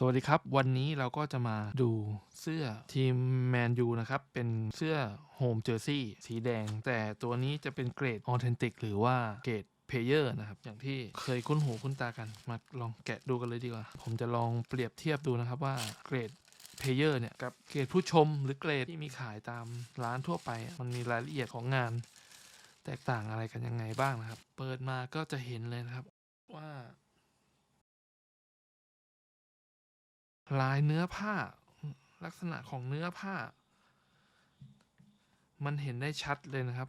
สวัสดีครับ วันนี้เราก็จะมาดูเสื้อทีมแมนยูนะครับ เป็นเสื้อโฮมเจอร์ซี่สีแดง แต่ตัวนี้จะเป็นเกรดออเทนติกหรือว่าเกรดเพเยอร์นะครับ อย่างที่เคยคุ้นหูคุ้นตากัน มาลองแกะดูกันเลยดีกว่า ผมจะลองเปรียบเทียบดูนะครับว่าเกรดเพเยอร์เนี่ยกับเกรดผู้ชมหรือเกรดที่มีขายตามร้านทั่วไป มันมีรายละเอียดของงาน แตกต่างอะไรกันยังไงบ้างนะครับ เปิดมาก็จะเห็นเลยนะครับว่า ลายเนื้อผ้า ลักษณะของเนื้อผ้า มันเห็นได้ชัดเลยนะครับ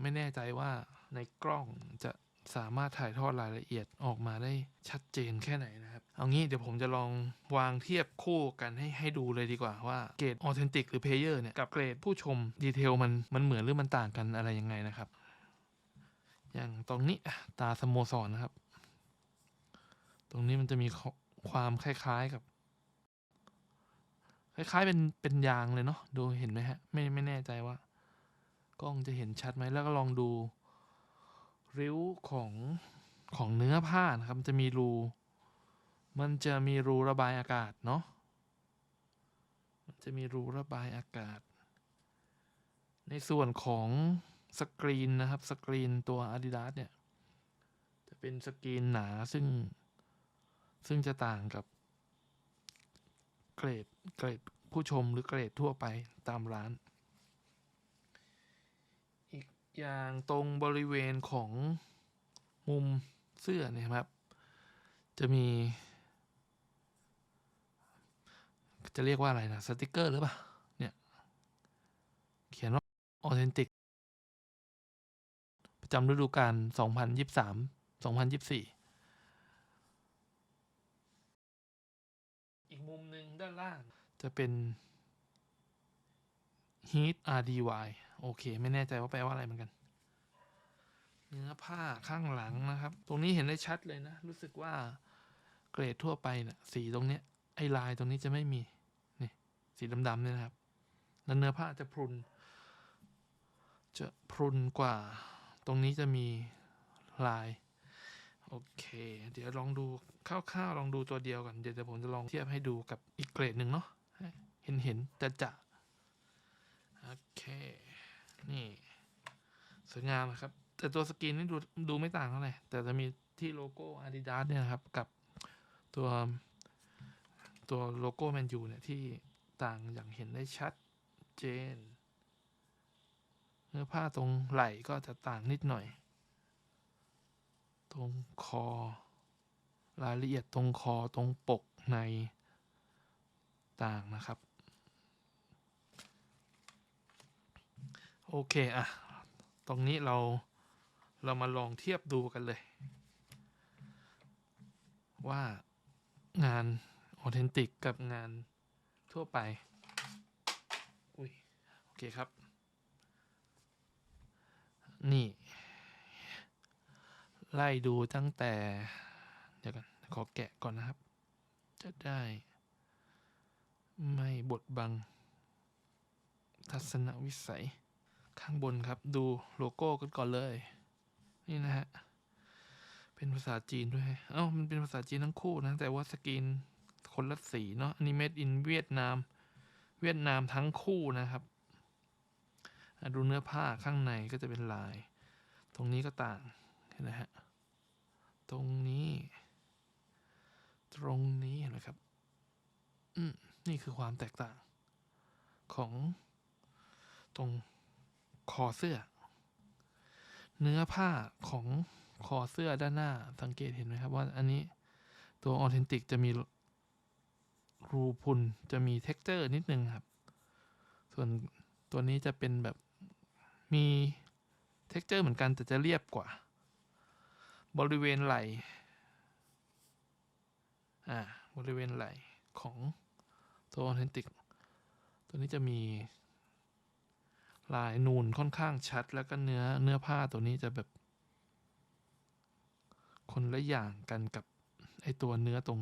ไม่แน่ใจว่าในกล้องจะสามารถถ่ายทอดรายละเอียดออกมาได้ชัดเจนแค่ไหนนะครับ เอางี้เดี๋ยวผมจะลองวางเทียบคู่กันให้ให้ดูเลยดีกว่าว่าเกรดออเทนติกหรือเพเยอร์เนี่ยกับเกรดผู้ชมดีเทลมันมันเหมือนหรือมันต่างกันอะไรยังไงนะครับ อย่างตรงนี้ตาสโมสรนนะครับ ตรงนี้มันจะมีความคล้ายๆกับ คล้าย ๆ เป็นเป็นยางเลยเนาะดูเห็นไหมฮะ ไม่ไม่แน่ใจว่า กล้องจะเห็นชัดไหมแล้วก็ลองดู ริ้วของของเนื้อผ้านะครับมันจะมีรู มันจะมีรูระบายอากาศเนาะมันจะมีรูระบายอากาศ ในส่วนของสกรีนนะครับ สกรีนตัว Adidas เนี่ย จะเป็นสกรีนหนาซึ่งซึ่งจะต่างกับเกรดเกรด ผู้ชมหรือเกรดทั่วไปตามร้าน อีกอย่างตรงบริเวณของมุมเสื้อเนี่ยครับ จะมี จะเรียกว่าอะไรนะสติกเกอร์หรือเปล่าเนี่ย เขียนว่าออเทนติกประจำฤดูกาล 2023 2024 อีกมุมหนึ่งด้านล่าง จะเป็น heat RDY โอเค ไม่แน่ใจว่าแปลว่าอะไรเหมือนกัน เนื้อผ้าข้างหลังนะครับ ตรงนี้เห็นได้ชัดเลยนะ รู้สึกว่าเกรดทั่วไปเนะ่ะสีตรงเนี้ยไอลายตรงนี้จะไม่มีนี่สีดำๆเนี่ยนะครับแล้วเนื้อผ้าจะพรุน จะพรุนกว่า ตรงนี้จะมีลาย โอเค เดี๋ยวลองดูคร่าวๆลองดูตัวเดียวก่อนเดี๋ยวเดี๋ยวผมจะลองเทียบให้ดูกับอีกเกรดหนึ่งเนาะ เห็นเห็นจะจะโอเค นี่สวยงามนะครับ แต่ตัวสกรีนนี่ดูดูไม่ต่างเท่าไหร่แต่จะมีที่โลโก้ Adidas เนี่ยนะครับ กับตัวตัวโลโก้แมนยูเนี่ย ที่ต่างอย่างเห็นได้ชัดเจน เนื้อผ้าตรงไหล่ก็จะต่างนิดหน่อย ตรงคอ รายละเอียดตรงคอตรงปกในต่างนะครับ โอเคอะตรงนี้เราเรามาลองเทียบดูกันเลย ว่างานออเทนติกกับงานทั่วไปอุ้ยโอเคครับ นี่ ไล่ดูตั้งแต่ เดี๋ยวกันขอแกะก่อนนะครับ จะได้ ไม่บดบัง ทัศนวิสัย ข้างบนครับ ดูโลโก้กันก่อนเลย นี่นะฮะ เป็นภาษาจีนด้วย เอ้า มันเป็นภาษาจีนทั้งคู่นะ แต่ว่าสกรีนคนละสีเนาะอันนี้เมดอินเวียดนาม เวียดนามทั้งคู่นะครับ ดูเนื้อผ้าข้างในก็จะเป็นลาย ตรงนี้ก็ต่างเห็นไหมฮะ ตรงนี้ ตรงนี้เห็นไหมครับ อืมนี่คือความแตกต่างของตรง คอเสื้อ เนื้อผ้าของคอเสื้อด้านหน้าสังเกตเห็นไหมครับว่าอันนี้ตัวออเทนติกจะมีรูพุนจะมีเท็กเจอร์นิดนึงครับ ส่วนตัวนี้จะเป็นแบบมีเท็กเจอร์เหมือนกันแต่จะเรียบกว่า บริเวณไหล่อ่าบริเวณไหล่ของตัวออเทนติก ตัวนี้จะมี ลายนูนค่อนข้างชัดแล้วก็เนื้อเนื้อผ้าตัวนี้จะแบบ คนละอย่างกันกับไอตัวเนื้อตรง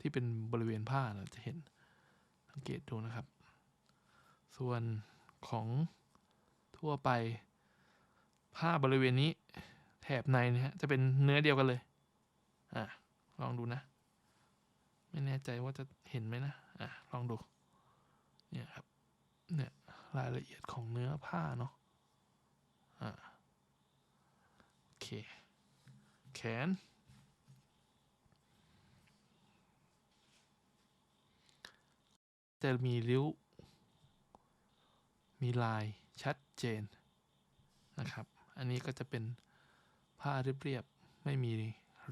ที่เป็นบริเวณผ้าเราจะเห็นสังเกตดูนะครับ ส่วนของทั่วไปผ้าบริเวณนี้ แถบในนะฮะจะเป็นเนื้อเดียวกันเลยอะลองดูนะ ไม่แน่ใจว่าจะเห็นไหมนะอะลองดูเนี่ยครับเนี่ย รายละเอียดของเนื้อผ้าเนาะอ่าโอเค แขน จะมีริ้ว มีลายชัดเจนนะครับ อันนี้ก็จะเป็นผ้าเรียบๆ ไม่มี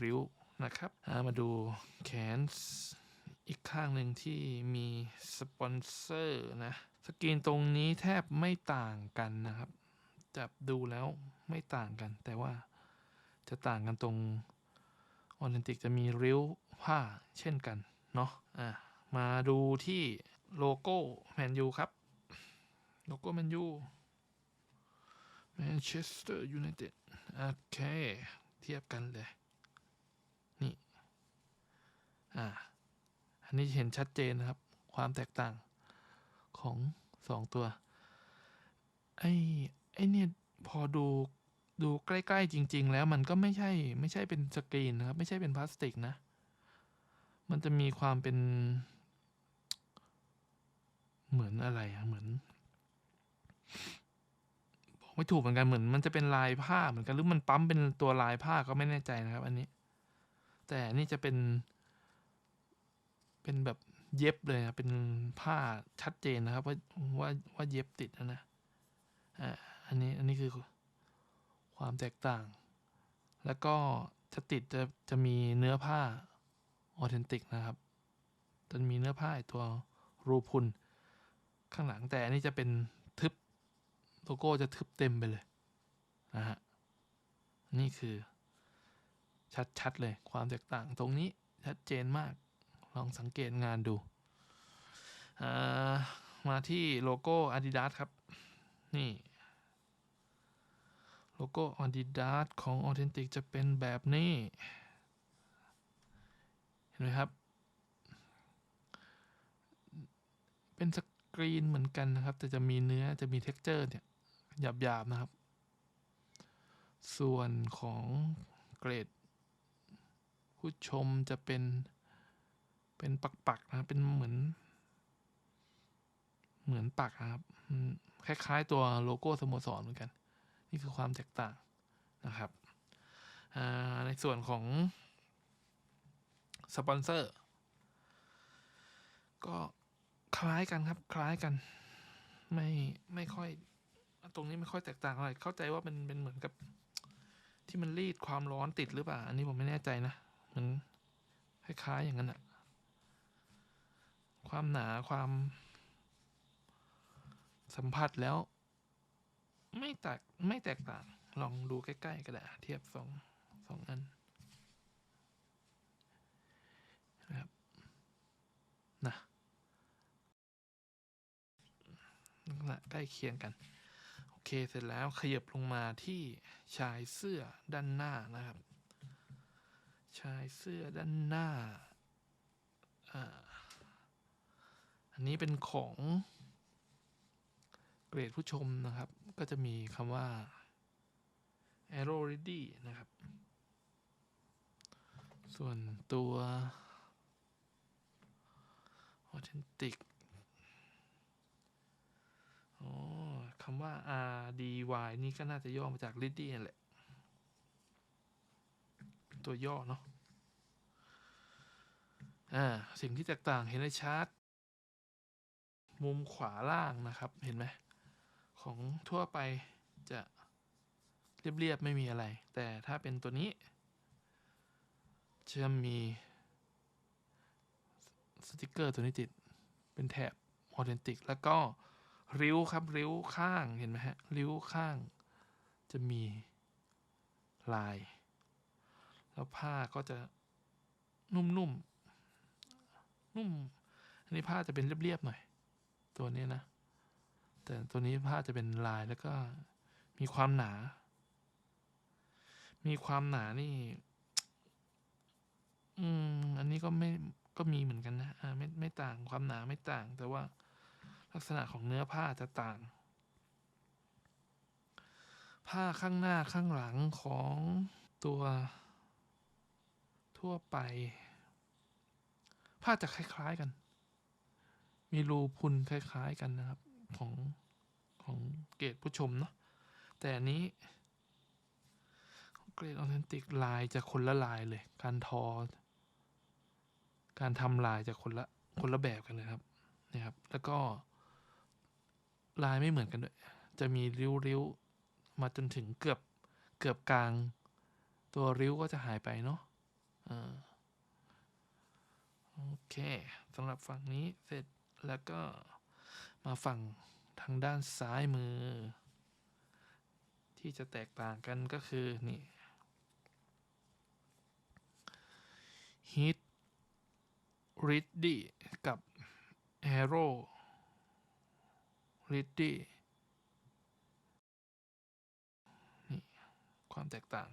ริ้วนะครับามาดูแขนอีกข้างหนึ่งที่มีสปอนเซอร์นะ สกรีนตรงนี้แทบไม่ต่างกันนะครับ จับดูแล้วไม่ต่างกัน แต่ว่าจะต่างกันตรงออเทนติกจะมีริ้วผ้าเช่นกันเนาะอะมาดูที่โลโก้แมนยูครับ โลโก้แมนยูแมนเชสเตอร์ยูไนเต็ดโอเค เทียบกันเลย นี่ อ่า อันนี้เห็นชัดเจนนะครับ ความแตกต่าง ของสองตัว ไอ้ไอ้เนี่ยพอดูดูใกล้ๆจริง ๆ แล้วมันก็ไม่ใช่ไม่ใช่เป็นสกรีนนะครับ ไม่ใช่เป็นพลาสติกนะ มันจะมีความเป็น เหมือนอะไรอะเหมือนบอกไม่ถูกเหมือนกันเหมือน มันจะเป็นลายผ้าเหมือนกันหรือมันปั๊มเป็นตัวลายผ้าก็ไม่แน่ใจนะครับ อันนี้ แต่นี่จะเป็น เป็นแบบ เย็บเลยนะเป็นผ้าชัดเจนนะครับ ว่าว่าว่าเย็บติดนะนะอ่าอันนี้อันนี้คือความแตกต่าง แล้วก็จะติดจะจะมีเนื้อผ้าออเทนติกนะครับจะมีเนื้อผ้าไอตัวรูพุนข้างหลังแต่อันนี้จะเป็นทึบโลโก้จะทึบเต็มไปเลยนะฮะนี่คือชัดๆเลยความแตกต่างตรงนี้ชัดเจนมาก ลองสังเกตงานดู มาที่โลโก้ Adidas ครับ นี่ โลโก้ Adidas ของ Authentic จะเป็นแบบนี้ เห็นไหมครับ เป็นสกรีนเหมือนกันนะครับ แต่จะมีเนื้อจะมี t e x t อร์เนี่ยหยาบๆนะครับ ส่วนของเกรด ผู้ชมจะเป็น เป็นปักๆนะครับเป็นเหมือน เหมือนปักนะครับคล้าย ๆ ตัวโลโก้สโมสรเหมือนกัน นี่คือความแตกต่างนะครับในส่วนของสปอนเซอร์ ก็คล้ายกันครับ คล้ายกัน ไม่ไม่ค่อย ตรงนี้ไม่ค่อยแตกต่างอะไรเข้าใจว่าเป็นเป็นเหมือนกับ ที่มันรีดความร้อนติดหรือเปล่า อันนี้ผมไม่แน่ใจนะเหมันคล้ายๆอย่างนั้นอะ ความหนาความ สัมผัสแล้ว ไม่แตกไม่แตกต่าง ลองดูใกล้ๆก็ได้เทียบสองสองอันนะครับนะลักษณะใกล้เคียงกัน โอเคเสร็จแล้วขยับลงมาที่ชายเสื้อด้านหน้านะครับ ชายเสื้อด้านหน้าอ่า อันนี้เป็นของเกรดผู้ชมนะครับ ก็จะมีคำว่า arrow ready นะครับ ส่วนตัว authentic อ๋อคำว่า RDY นี่ก็น่าจะย่อมาจาก ready นั่นแหละ เป็นตัวย่อเนาะอ่าสิ่งที่แตกต่างเห็นได้ชัด มุมขวาล่างนะครับ เห็นไหมของทั่วไปจะเรียบๆไม่มีอะไร แต่ถ้าเป็นตัวนี้จะมีสติกเกอร์ตัวนี้ติด เป็นแถบออเทนติกแล้วก็ริ้วครับริ้วข้างเห็นไหมฮะริ้วข้างจะมีลาย แล้วผ้าก็จะนุ่มๆนุ่ม อันนี้ผ้าจะเป็นเรียบๆหน่อย ตัวนี้นะ แต่ตัวนี้ผ้าจะเป็นลายแล้วก็มีความหนา มีความหนานี่ อืม อันนี้ก็ไม่ก็มีเหมือนกันนะอ่าไม่ไม่ต่างความหนาไม่ต่าง แต่ว่าลักษณะของเนื้อผ้าจะต่าง ผ้าข้างหน้าข้างหลังของตัวทั่วไป ผ้าจะคล้าย ๆ กัน มีรูพุนคล้ายๆกันนะครับ ของของเกรดผู้ชมเนาะแต่อันนี้เกรดออเทนติกลายจะคนละลายเลย การทอ การทำลายจะคนละคนละแบบกันเลยครับนี่ครับ แล้วก็ลายไม่เหมือนกันด้วย จะมีริ้วๆ มาจนถึงเกือบเกือบกลาง ตัวริ้วก็จะหายไปเนาะอ่าโอเคสำหรับฝั่งนี้เสร็จ แล้วก็มาฝั่งทางด้านซ้ายมือ ที่จะแตกต่างกันก็คือ นี่ Hit r i d d y กับ Arrow r i d d y นี่ความแตกต่าง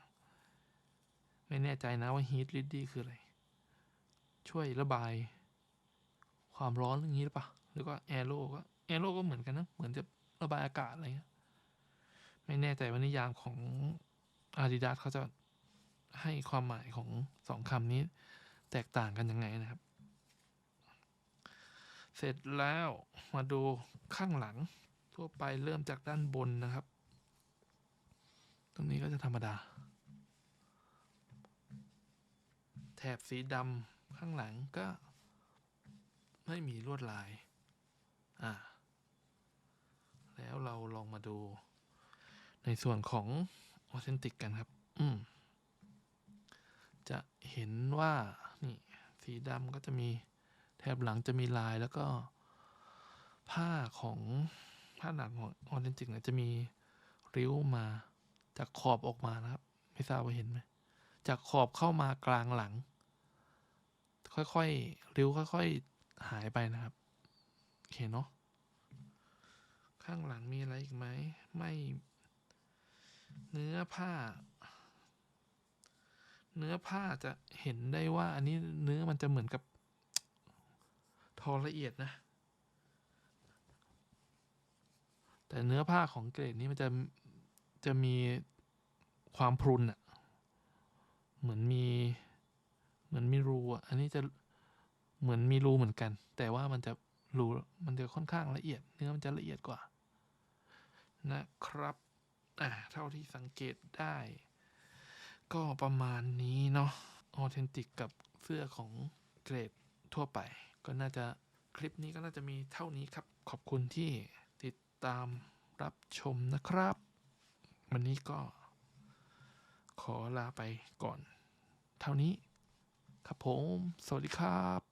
ไม่แน่ใจนะว่า Heat r i d d y คืออะไร ช่วยระบาย ความร้อนอย่างนี้หรือเปล่าหรือว่า Arrow ก็ Arrow ก็เหมือนกันนะ เหมือนจะระบายอากาศอะไรเงี้ย ไม่แน่ใจว่านิยามของ Adidas เขาจะให้ความหมายของสองคำนี้ แตกต่างกันยังไงนะครับ เสร็จแล้วมาดูข้างหลัง ทั่วไปเริ่มจากด้านบนนะครับ ตรงนี้ก็จะธรรมดา แถบสีดำข้างหลังก็ ไม่มีลวดลาย อ่า แล้วเราลองมาดู ในส่วนของออเทนติกกันครับ อืม จะเห็นว่า นี่ สีดำก็จะมีแถบหลังจะมีลายแล้วก็ ผ้าของผ้าหนังของออเทนติกเนี่ยจะมีริ้วมา จากขอบออกมานะครับ ไม่ทราบว่าเห็นไหมจากขอบเข้ามากลางหลัง ค่อยๆริ้วค่อยๆ หายไปนะครับ โอเคเนาะ ข้างหลังมีอะไรอีกไหม ไม่ เนื้อผ้า เนื้อผ้าจะเห็นได้ว่า อันนี้เนื้อมันจะเหมือนกับ ทอละเอียดนะ แต่เนื้อผ้าของเกรดนี้มันจะ จะมีความพรุนอะเหมือนมี เหมือนมีรูอะอันนี้จะ เหมือนมีรูเหมือนกัน แต่ว่ามันจะรูมันจะค่อนข้างละเอียด เนื้อมันจะละเอียดกว่า นะครับ อ่า เท่าที่สังเกตได้ ก็ประมาณนี้เนาะออเทนติกกับเสื้อของเกรดทั่วไป ก็น่าจะคลิปนี้ก็น่าจะมีเท่านี้ครับ ขอบคุณที่ติดตามรับชมนะครับ วันนี้ก็ขอลาไปก่อน เท่านี้ ครับผม สวัสดีครับ